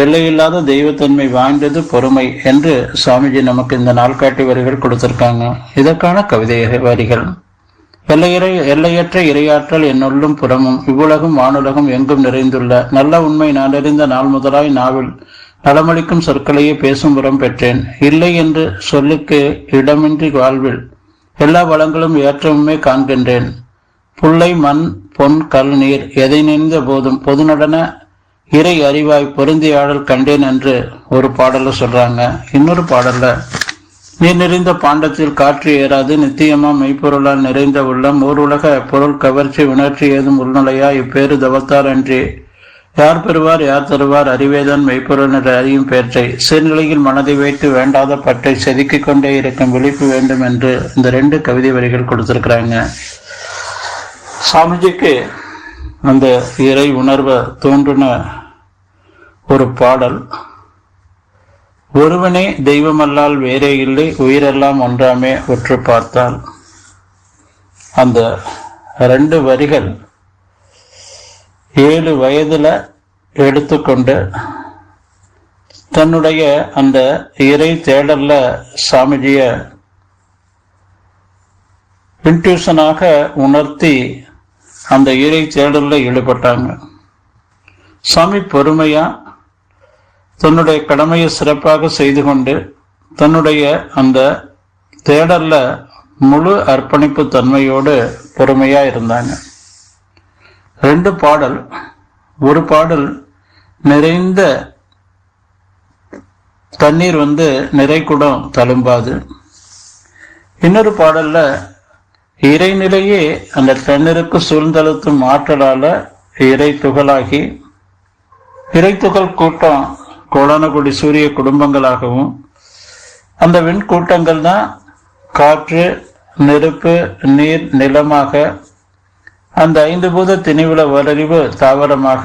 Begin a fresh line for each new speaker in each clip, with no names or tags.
எல்லையில்லாத தெய்வத்தன்மை வாய்ந்தது பொறுமை என்று சுவாமிஜி நமக்கு இந்த நாள்காட்டி வரிகள் கொடுத்திருக்காங்க. இதற்கான கவிதை வரிகள். எல்லையறை எல்லையற்ற இரையாற்றல் என்னுள்ளும் புறமும் இவ்வுலகும் வானுலகம் எங்கும் நிறைந்துள்ள நல்ல உண்மை நான் அறிந்த நாள் முதலாய் நாவில் நலமளிக்கும் சொற்களையே பேசும் புறம் பெற்றேன். இல்லை என்று சொல்லுக்கு இடமின்றி வாழ்வில் எல்லா வளங்களும் ஏற்றமுமே காண்கின்றேன். புல்லை மண் பொன் கல் நீர் எதை நினைந்த போதும் பொதுநடன இறை அறிவாய் பொருந்தியாடல் கண்டேன் என்று ஒரு பாடல்ல சொல்றாங்க. இன்னொரு பாடல்ல நீர் நிறைந்த பாண்டத்தில் காற்று ஏறாது நித்தியமா மெய்ப்பொருளால் நிறைந்த உள்ளம் ஓர் உலக பொருள் கவர்ச்சி உணர்ச்சி ஏதும் உள்நிலையா இப்பேறு தவத்தார் அன்றி யார் பெறுவார் யார் தருவார்? அறிவேதான் மெய்ப்பொருள் என்று அறியும் பேற்றை சீர்நிலையில் மனதை வைத்து வேண்டாத பற்றை செதுக்கிக் கொண்டே இருக்கும் விழிப்பு வேண்டும் என்று இந்த ரெண்டு கவிதை வரிகள் கொடுத்திருக்கிறாங்க. சாமிஜிக்கு அந்த இறை உணர்வை தோன்றின ஒரு பாடல். ஒருவனே தெய்வமல்லால் வேறே இல்லை உயிரெல்லாம் ஒன்றாமே உற்று பார்த்தால். அந்த ரெண்டு வரிகள் ஏழு வயதுல எடுத்துக்கொண்டு தன்னுடைய அந்த இறை தேடல்ல சாமிஜிய இன்ட்யூஷனாக உணர்த்தி அந்த இறை தேடலில் ஈடுபட்டாங்க. சாமி பொறுமையாக தன்னுடைய கடமையை சிறப்பாக செய்து கொண்டு தன்னுடைய அந்த தேடல்ல முழு அர்ப்பணிப்பு தன்மையோடு பொறுமையா இருந்தாங்க. ரெண்டு பாடல். ஒரு பாடல் நிறைந்த தண்ணீர் வந்து நிறை குடம் தழும்பாது. இன்னொரு பாடல்ல இறைநிலையே அந்த தண்ணீருக்கு சூழ்ந்தழுத்தும் ஆற்றலால இறை துகளாகி இறை துகள் கூட்டம் கோடானகுடி சூரிய குடும்பங்களாகவும் அந்த விண்கூட்டங்கள் தான் காற்று நெருப்பு நீர் நிலமாக அந்த ஐந்து பூத திணிவுல வளரிவு தாவரமாக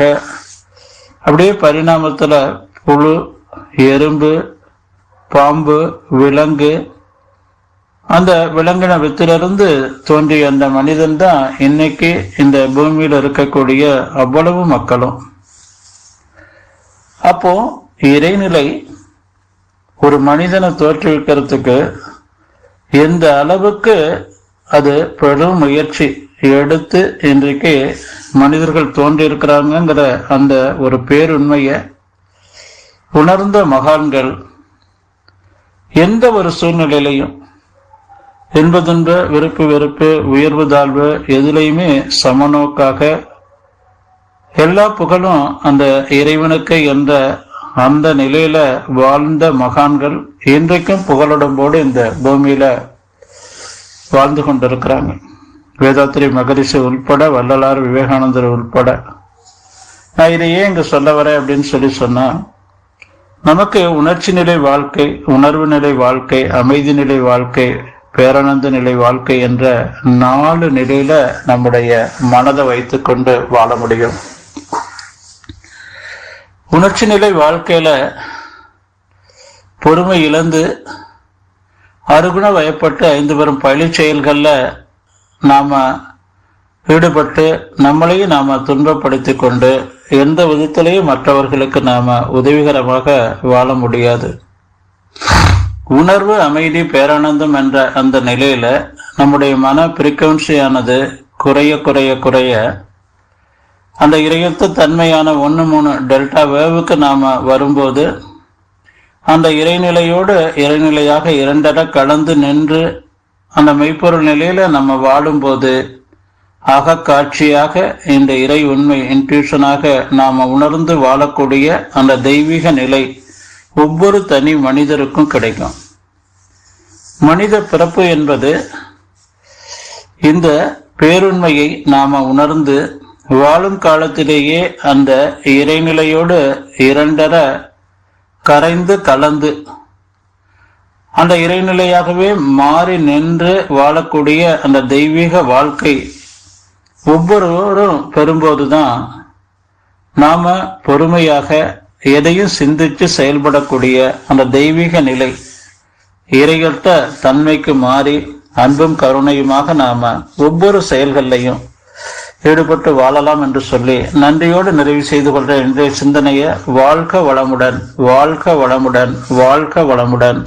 அப்படியே பரிணாமத்துல புழு எறும்பு பாம்பு விலங்கு அந்த விலங்கின வித்திலிருந்து தோன்றிய அந்த மனிதன் தான் இன்னைக்கு இந்த பூமியில் இருக்கக்கூடிய அவ்வளவு மக்களும். அப்போ இறைநிலை ஒரு மனிதனை தோற்றுவிக்கிறதுக்கு எந்த அளவுக்கு அது பெரும் முயற்சி எடுத்து இன்றைக்கு மனிதர்கள் தோன்றியிருக்கிறாங்கிற அந்த ஒரு பேருண்மையை உணர்ந்த மகான்கள் எந்த ஒரு சூழ்நிலையிலையும் என்பதுன்ப விருப்பு வெறுப்பு உயர்வு தாழ்வு எதுலையுமே சமநோக்காக எல்லா புகழும் அந்த இறைவனுக்கு என்ற அந்த நிலையில வாழ்ந்த மகான்கள் இன்றைக்கும் புகழுடம்போடு இந்த பூமியில வாழ்ந்து கொண்டிருக்கிறாங்க. வேதாத்திரி மகரிஷி உள்பட வள்ளலார் விவேகானந்தர் உள்பட. நான் இதை ஏன் இங்க சொல்ல வரேன் அப்படின்னு சொல்லி சொன்னா நமக்கு உணர்ச்சி நிலை வாழ்க்கை உணர்வு நிலை வாழ்க்கை அமைதி நிலை வாழ்க்கை பேரானந்த நிலை வாழ்க்கை என்ற நாலு நிலையில நம்முடைய மனதை வைத்துக்கொண்டு வாழ முடியும். உணர்ச்சி நிலை வாழ்க்கையில பொறுமை இழந்து அருகுண வயப்பட்டு ஐந்து பெரும் பழி செயல்களில் நாம ஈடுபட்டு நம்மளையும் நாம துன்பப்படுத்தி கொண்டு எந்த விதத்திலையும் மற்றவர்களுக்கு நாம உதவிகரமாக வாழ முடியாது. உணர்வு அமைதி பேரானந்தம் என்ற அந்த நிலையில நம்முடைய மன பிரிக்கவன்சியானது குறைய குறைய குறைய அந்த இரையத்து தன்மையான ஒன்று மூணு டெல்டா வேவுக்கு நாம் வரும்போது அந்த இறைநிலையோடு இறைநிலையாக இரண்டர கலந்து நின்று அந்த மெய்ப்பொருள் நிலையில் நம்ம வாழும்போது அகக்காட்சியாக இந்த இறை உண்மை இன்ட்யூஷனாக நாம் உணர்ந்து வாழக்கூடிய அந்த தெய்வீக நிலை ஒவ்வொரு தனி மனிதருக்கும் கிடைக்கும். மனித பிறப்பு என்பது இந்த பேருண்மையை நாம் உணர்ந்து வாழும் காலத்திலேயே அந்த இறைநிலையோடு இரண்டர கரைந்து கலந்து அந்த இறைநிலையாகவே மாறி நின்று வாழக்கூடிய அந்த தெய்வீக வாழ்க்கை ஒவ்வொருவரும் பெறும்போதுதான் நாம பொறுமையாக எதையும் சிந்தித்து செயல்படக்கூடிய அந்த தெய்வீக நிலை இறைகட்ட தன்மைக்கு மாறி அன்பும் கருணையுமாக நாம ஒவ்வொரு செயல்கள்லையும் ஈடுபட்டு வாழலாம் என்று சொல்லி நன்றியோடு நிறைவு செய்து கொள்ற இன்றைய சிந்தனையை வாழ்க வளமுடன் வாழ்க வளமுடன் வாழ்க வளமுடன்.